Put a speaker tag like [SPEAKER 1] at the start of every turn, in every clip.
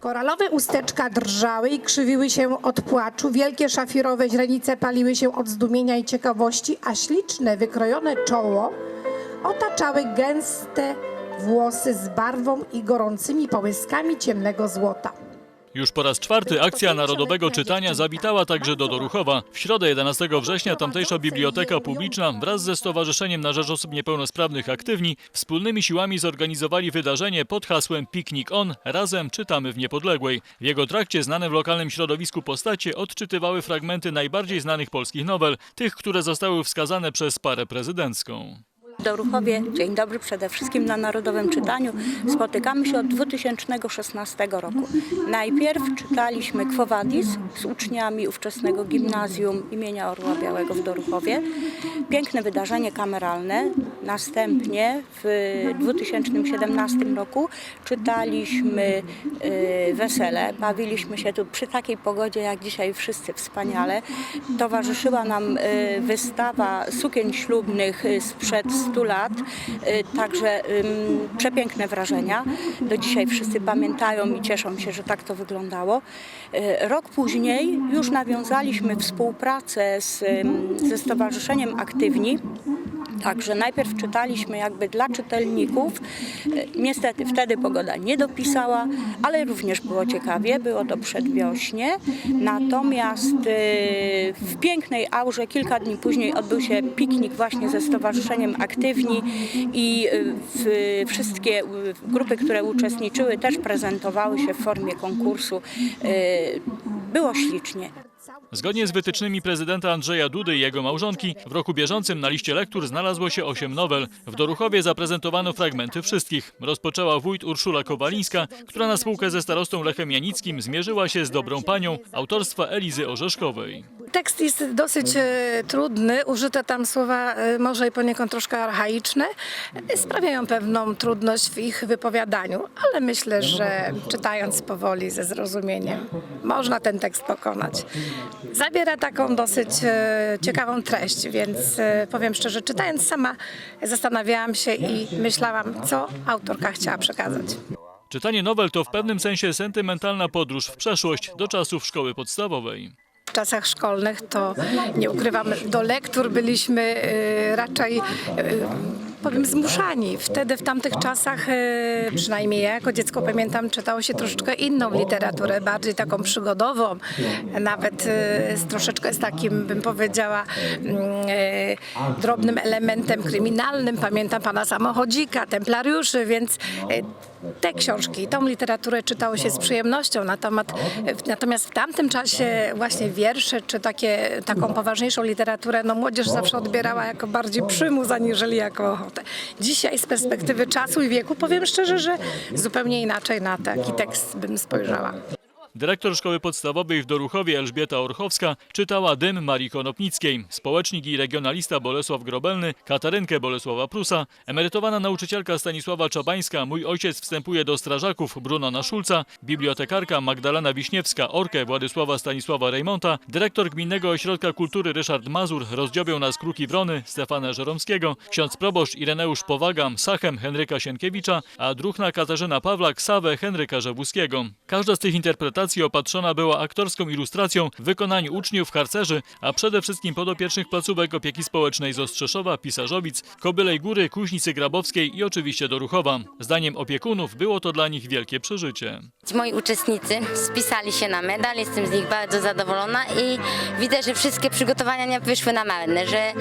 [SPEAKER 1] Koralowe usteczka drżały i krzywiły się od płaczu, wielkie szafirowe źrenice paliły się od zdumienia i ciekawości, a śliczne, wykrojone czoło otaczały gęste włosy z barwą i gorącymi połyskami ciemnego złota.
[SPEAKER 2] Już po raz czwarty akcja Narodowego Czytania zawitała także do Doruchowa. W środę 11 września tamtejsza Biblioteka Publiczna wraz ze Stowarzyszeniem na Rzecz Osób Niepełnosprawnych Aktywni wspólnymi siłami zorganizowali wydarzenie pod hasłem Piknik On – Razem czytamy w Niepodległej. W jego trakcie znane w lokalnym środowisku postacie odczytywały fragmenty najbardziej znanych polskich nowel, tych, które zostały wskazane przez parę prezydencką.
[SPEAKER 3] Doruchowie, dzień dobry przede wszystkim na Narodowym Czytaniu. Spotykamy się od 2016 roku. Najpierw czytaliśmy Quo Vadis z uczniami ówczesnego gimnazjum imienia Orła Białego w Doruchowie. Piękne wydarzenie kameralne. Następnie w 2017 roku czytaliśmy y, Wesele. Bawiliśmy się tu przy takiej pogodzie jak dzisiaj wszyscy wspaniale. Towarzyszyła nam y, wystawa sukien ślubnych y, sprzed 100 lat. Y, Także przepiękne wrażenia. Do dzisiaj wszyscy pamiętają i cieszą się, że tak to wyglądało. Y, Rok później już nawiązaliśmy współpracę z, ze Stowarzyszeniem Aktywni. Także najpierw czytaliśmy jakby dla czytelników. E, Niestety wtedy pogoda nie dopisała, ale również było ciekawie, było to przedwiośnie. Natomiast e, w pięknej aurze kilka dni później odbył się piknik właśnie ze Stowarzyszeniem Aktywni i e, wszystkie grupy, które uczestniczyły też prezentowały się w formie konkursu. Było ślicznie.
[SPEAKER 2] Zgodnie z wytycznymi prezydenta Andrzeja Dudy i jego małżonki, w roku bieżącym na liście lektur znalazło się 8 nowel. W Doruchowie zaprezentowano fragmenty wszystkich. Rozpoczęła wójt Urszula Kowalińska, która na spółkę ze starostą Lechem Janickim zmierzyła się z dobrą panią autorstwa Elizy Orzeszkowej.
[SPEAKER 4] Tekst jest dosyć e, trudny, użyte tam słowa e, może i poniekąd troszkę archaiczne, e, sprawiają pewną trudność w ich wypowiadaniu, ale myślę, że czytając powoli ze zrozumieniem można ten tekst pokonać. Zabiera taką dosyć ciekawą treść, więc powiem szczerze, czytając sama zastanawiałam się i myślałam, co autorka chciała przekazać.
[SPEAKER 2] Czytanie nowel to w pewnym sensie sentymentalna podróż w przeszłość do czasów szkoły podstawowej.
[SPEAKER 4] Czasach szkolnych to nie ukrywam, do lektur byliśmy e, raczej e, powiem zmuszani. Wtedy w tamtych czasach, e, przynajmniej ja jako dziecko pamiętam, czytało się troszeczkę inną literaturę, bardziej taką przygodową, nawet e, z troszeczkę z takim, bym powiedziała, mm, e, drobnym elementem kryminalnym. Pamiętam pana samochodzika, templariuszy, więc te książki, tą literaturę czytało się z przyjemnością. Natomiast, natomiast w tamtym czasie właśnie wiersze, czy takie, taką poważniejszą literaturę, no młodzież zawsze odbierała jako bardziej przymus, aniżeli jako ochotę. Dzisiaj z perspektywy czasu i wieku powiem szczerze, że zupełnie inaczej na taki tekst bym spojrzała.
[SPEAKER 2] Dyrektor szkoły podstawowej w Doruchowie Elżbieta Orchowska czytała Dym Marii Konopnickiej. Społecznik i regionalista Bolesław Grobelny, Katarynkę Bolesława Prusa, emerytowana nauczycielka Stanisława Czabańska, Mój ojciec wstępuje do strażaków Brunona Szulca, bibliotekarka Magdalena Wiśniewska, orkę Władysława Stanisława Rejmonta, dyrektor Gminnego Ośrodka Kultury Ryszard Mazur, rozdziobią nas Kruki Wrony Stefana Żeromskiego, ksiądz proboszcz Ireneusz Powagam, Sachem Henryka Sienkiewicza, a druhna Katarzyna Pawlak, Sawę Henryka Żewuskiego. Każda z tych interpretacji opatrzona była aktorską ilustracją w wykonaniu uczniów, harcerzy, a przede wszystkim podopiecznych placówek opieki społecznej z Ostrzeszowa, Pisarzowic, Kobylej Góry, Kuźnicy Grabowskiej i oczywiście Doruchowa. Zdaniem opiekunów było to dla nich wielkie przeżycie.
[SPEAKER 5] Moi uczestnicy spisali się na medal, jestem z nich bardzo zadowolona i widzę, że wszystkie przygotowania nie wyszły na marne, że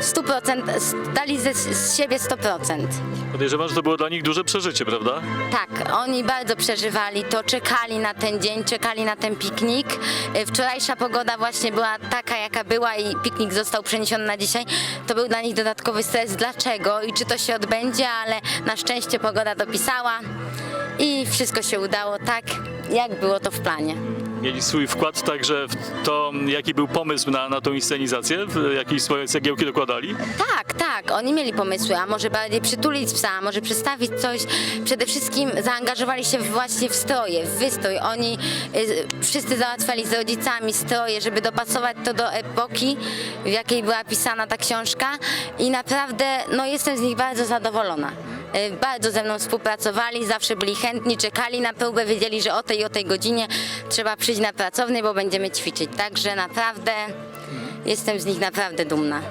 [SPEAKER 5] 100% dali ze, z siebie 100%.
[SPEAKER 2] Podejrzewam, że to było dla nich duże przeżycie, prawda?
[SPEAKER 5] Tak, oni bardzo przeżywali to, czekali na ten dzień, czekali na ten piknik. E, Wczorajsza pogoda właśnie była taka, jaka była i piknik został przeniesiony na dzisiaj. To był dla nich dodatkowy stres, dlaczego i czy to się odbędzie, ale na szczęście pogoda dopisała i wszystko się udało tak, jak było to w planie.
[SPEAKER 2] Mieli swój wkład także w to, jaki był pomysł na, na tą inscenizację? Jakieś swoje cegiełki dokładali?
[SPEAKER 5] Tak, tak, oni mieli pomysły, a może bardziej przytulić psa, może przedstawić coś. Przede wszystkim zaangażowali się właśnie w stroje, w wystrój. Oni y, wszyscy załatwiali z rodzicami stroje, żeby dopasować to do epoki, w jakiej była pisana ta książka i naprawdę no, jestem z nich bardzo zadowolona. Y, Bardzo ze mną współpracowali, zawsze byli chętni, czekali na próbę, wiedzieli, że o tej o tej godzinie trzeba przyjść na pracownię, bo będziemy ćwiczyć. Także naprawdę jestem z nich naprawdę dumna.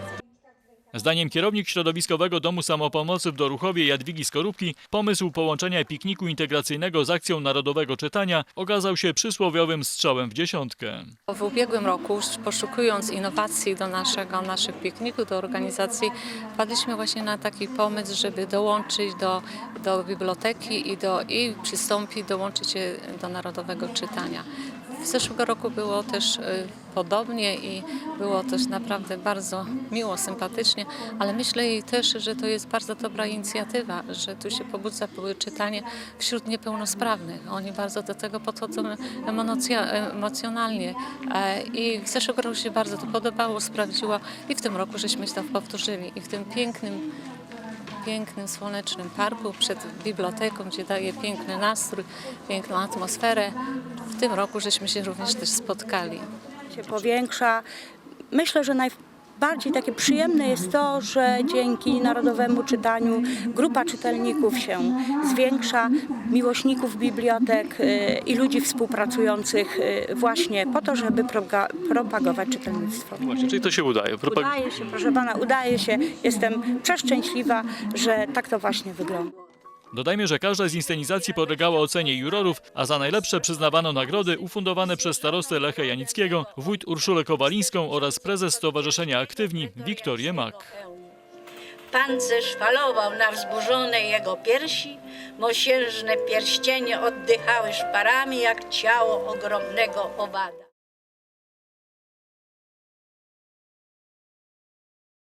[SPEAKER 2] Zdaniem kierownik Środowiskowego Domu Samopomocy w Doruchowie Jadwigi Skorupki, pomysł połączenia pikniku integracyjnego z akcją Narodowego Czytania okazał się przysłowiowym strzałem w dziesiątkę.
[SPEAKER 6] W ubiegłym roku, poszukując innowacji do naszego, naszych pikników, do organizacji, wpadliśmy właśnie na taki pomysł, żeby dołączyć do, do biblioteki i, do, i przystąpić, dołączyć się do Narodowego Czytania. W zeszłego roku było też y, podobnie i było też naprawdę bardzo miło, sympatycznie, ale myślę też, że to jest bardzo dobra inicjatywa, że tu się pobudza czytanie wśród niepełnosprawnych. Oni bardzo do tego podchodzą emocjonalnie E, i w zeszłego roku się bardzo to podobało, sprawdziło i w tym roku żeśmy to powtórzyli i w tym pięknym pięknym, słonecznym parku przed biblioteką, gdzie daje piękny nastrój, piękną atmosferę. W tym roku żeśmy się również też spotkali.
[SPEAKER 3] się powiększa. Myślę, że najbardziej takie przyjemne jest to, że dzięki Narodowemu Czytaniu grupa czytelników się zwiększa, miłośników bibliotek y, i ludzi współpracujących y, właśnie po to, żeby propagować czytelnictwo.
[SPEAKER 2] Właśnie, czyli to się udaje. Propag-
[SPEAKER 3] Udaje się, proszę pana, udaje się. Jestem przeszczęśliwa, że tak to właśnie wygląda.
[SPEAKER 2] Dodajmy, że każda z inscenizacji podlegała ocenie jurorów, a za najlepsze przyznawano nagrody ufundowane przez starostę Lecha Janickiego, wójt Urszulę Kowalińską oraz prezes Stowarzyszenia Aktywni Wiktorię Mak.
[SPEAKER 7] Pancerz falował na wzburzonej jego piersi, mosiężne pierścienie oddychały szparami jak ciało ogromnego owada.